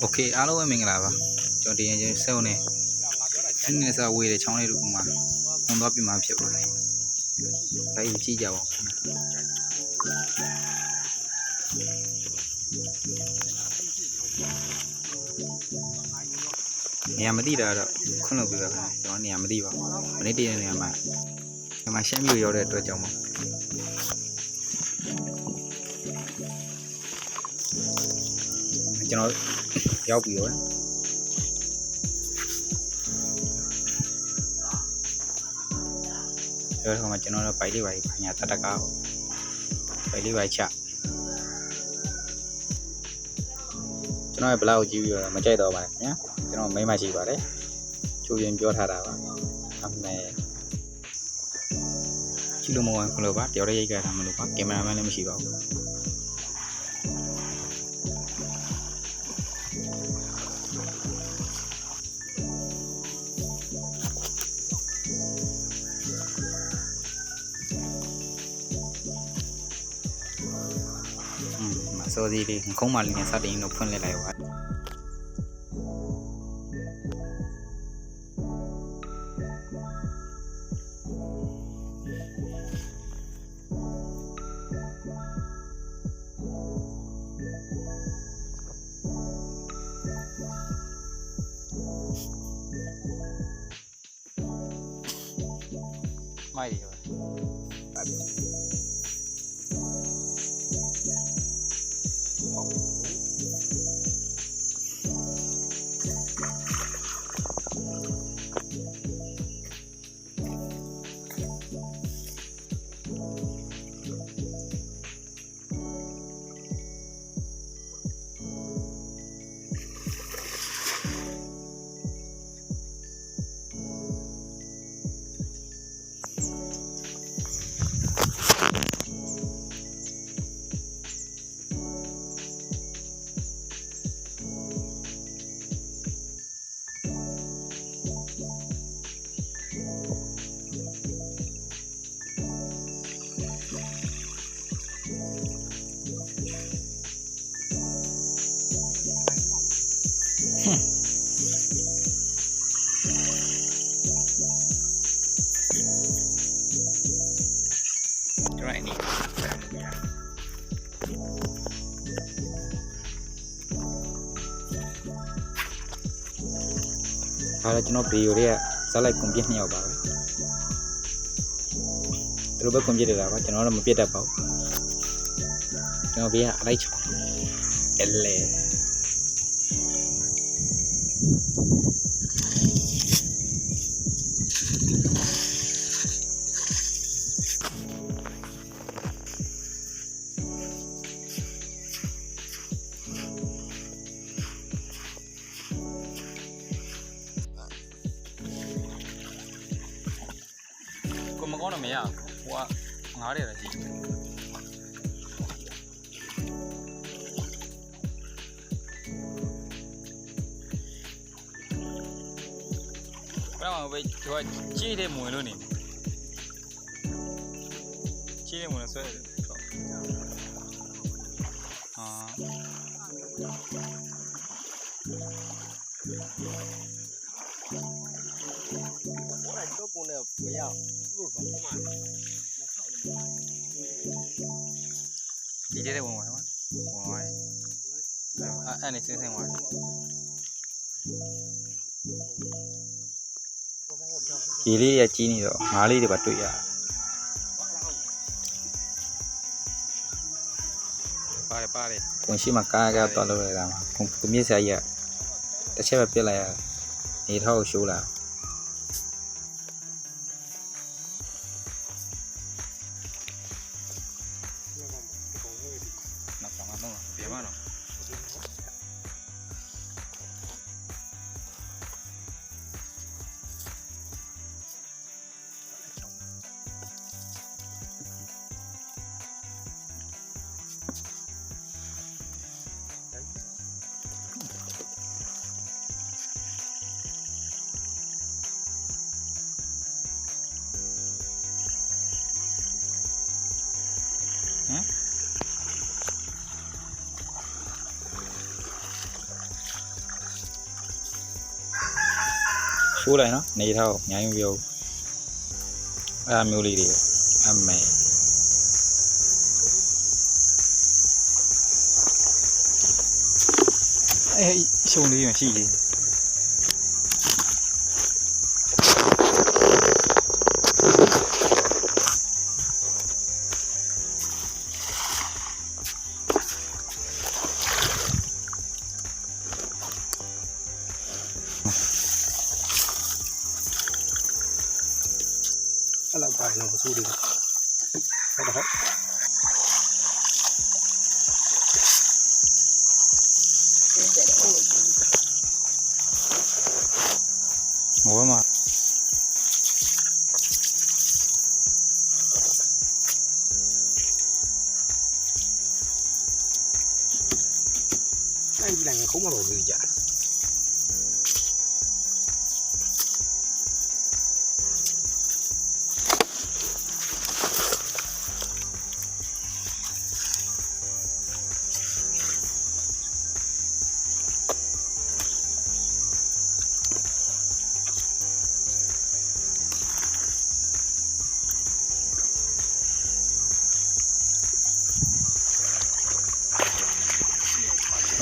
โอเคအားလုံးပဲမင်္ဂလာပါကျွန်တော်ဒီရင်ချင်းစဲုံနဲ့ဒီနေ့စဝေးတဲ့ချောင်းလေးတစ်ခုမှာဝင်သွားပြမှာဖြစ်ပါတယ်ဒါကြီးကြည့်ကြပါဦးနေရာမသိတာတော့ခွင့်လို့ပြပါခင်ဗျကျွန်တော်နေရာမသိပါဘူးမနေ့တည်းနေရာမှာဒီမှာရှမ်းပြည်ရောက်တဲ့အတွက်ကြောင့်မို့ ကျွန်တော်ရောက်ပြီရောကျော်ဟိုမှာကျွန်တော်တို့ပိုက်လေးပါကြီးညာတတကားပိုက်လေးပါချကျွန်တော်ရဲ့ဘလောက်ကိုကြည့်ပြီးတော့မကြိုက်တော့ပါနဲ့ခင်ဗျာကျွန်တော်မိမရှိပါတယ်ချိုးရင်ပြောထားတာပါအမေချီလိုမဝင်ခလို့ပါတယောက်တည်းရိုက်ကြတာမလို့ပါကင်မရာမန်လည်းမရှိပါဘူး စောစီးလေးငခုံးမလေးနဲ့စတင်လို့ဖွင့်လှစ်လိုက်ပါမိုက်ရပါ ကျွန်တော်အနေနဲ့ဆက်မှုပြဒါလည်းကျွန် တော်ဗီဒီယိုတွေကဇက်လိုက်ကွန်ပျူတာနှစ်ယောက်ပါပဲသူတို့ပဲကွန်ပျူတာပါကျွန်တော်တော့မပြတ်တတ်ပါဘူးကျွန်တော်ဘေးကအလိုက်ချောင်းတယ်လေကိုမကောင်းတော့မရဘူး ဟိုကငားတယ်လည်းကြည့်ဘာမှပဲဒီကကြီးတယ်မဝင်လို့နေကြီးတယ်မဝင်လို့ဆွဲတယ်ဟာ 我来做工的不要，路上嘛， တဲ့ဝင်ဝင်ဝင်ဝင်အဲ့အဲ့နေစင်းစင်းဝင်ရေလေးတွေကကြီးနေတော့ငါးလေးတွေပါတွေ့ရတယ်ပါတယ်ပါတယ်ဝင်ရှိမှာကားကားတော်လို့ရတာမှာကိုမြင့်ဆရာကြီးကတစ်ချက်ပဲပြစ်လိုက်ရနေထောက်ကိုရှိုးလာ မ ချိုးလိုက်နော်နေထားကိုအများကြီးမပြောဘူးအဲ့အမျိုးလေးတွေအမေအဲ့ရှုံလေးမရှိသေး ဟိုဘ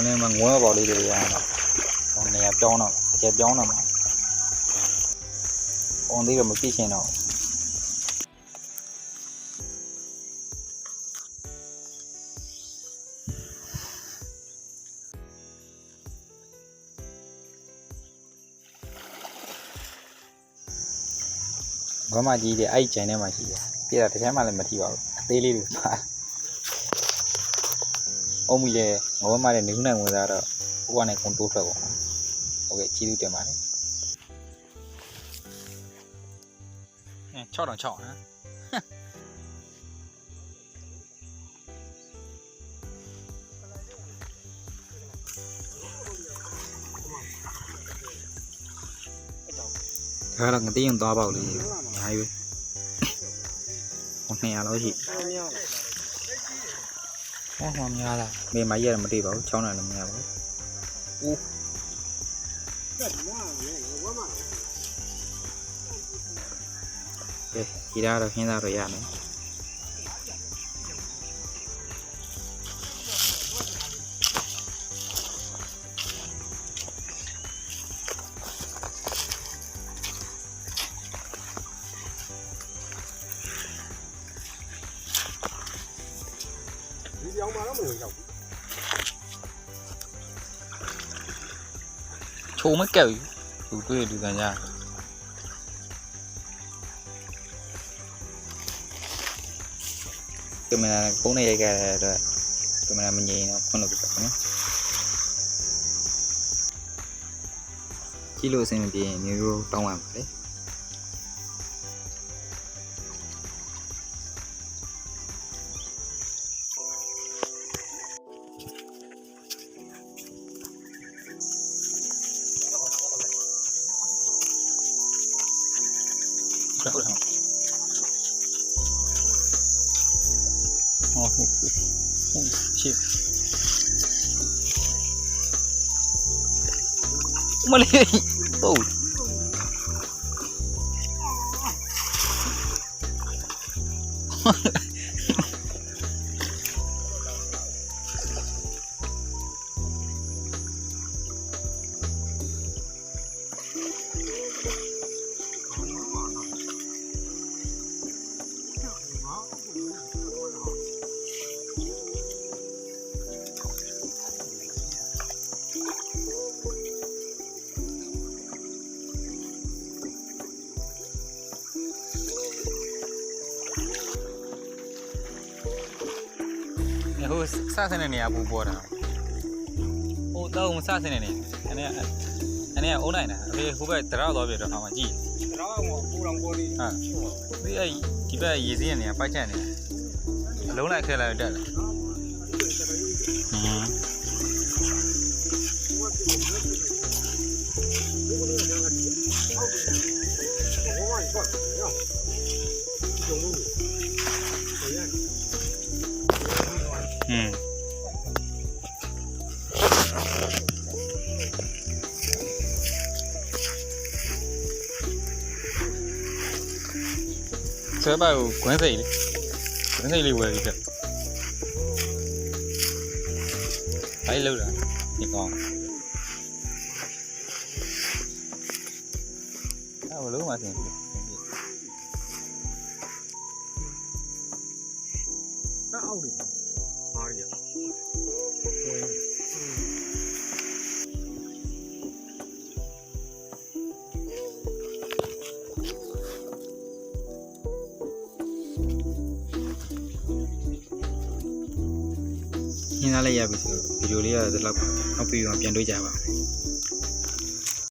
မနေ့ကငွေပေါ်လေးတွေရအောင်ဟိုနေရာပြောင်းတော့အကျပြောင်းတော့မှာပုံသေးတော့မပြည့်ရှင်တော့ဘာမှကြီးတယ်အဲ့ဒီကျန်ထဲမှာရှိတယ်ပြတာတစ်ချမ်းမှလည်းမထီပါဘူးအသေးလေးတွေပါ အုံးမီလေငေါမတဲ့နေခုနိုင်ဝင်စားတော့ဟိုကနေကွန်တိုးထွက်ပါတော့ဟုတ်ကဲ့ကျေးဇူးတင်ပါတယ်အဲ6တောင်6ဟမ်ဒါကတော့ငတိရင်သွားပေါက်လေးအများကြီးပဲဟို200လောက်ရှိအဲ့မြောက် ဟောဟောများလားမေမကြီးရမတွေ့ပါဘူးချောင်းတယ်လည်းမရပါဘူးကတ်လာလေဝမ်းမကဲဒီဒါကတော့ခင်းသားတော့ရမယ် ဝင်ရောက်ဘူးချိုးမကက်ဘူးသူတွေ့လူကန်ကြကင်မရာဖုန်းနဲ့ရိုက်ခဲ့တဲ့အတွက်ကင်မရာမငြိမ်တော့ခွန်းလို့ပြပါနော်ကြည့်လို့အဆင်မပြေရင်မျိုးရိုးတောင်းရပါလေ ဟုတ်ဟုတ်ဟုတ်ဟု ဟုတ်ရှင်းမလေးဟုတ်ဟိုစဆင်းတဲ့နေရာပူပေါ်တာဟိုတော့မစဆင်းတဲ့နေအနေအနေအုံးနိုင်တာအဖေဟိုဘက်တရောက်သွားပြီတော့ဟောမှာကြည့်တော့ဟိုပူတော်ပေါ်လေးဟာဒီအဲ့ဒီဘက်ရေစင်းနေပိုက်ချက်နေအလုံးလိုက်ခဲလိုက်တက်လာဟင်း ừ. sẽ bao cuốn dây đi. Cuốn dây lưu về đi kìa. Phải lưu rồi. Thì còn đó mà lúa mà thì đó đâu ညင်းသားလိုက်ရပြီဆိုဗီဒီယိုလေးရတဲ့လောက်ပါနောက်ပြီးတော့ပြန်တွေ့ကြပါဦး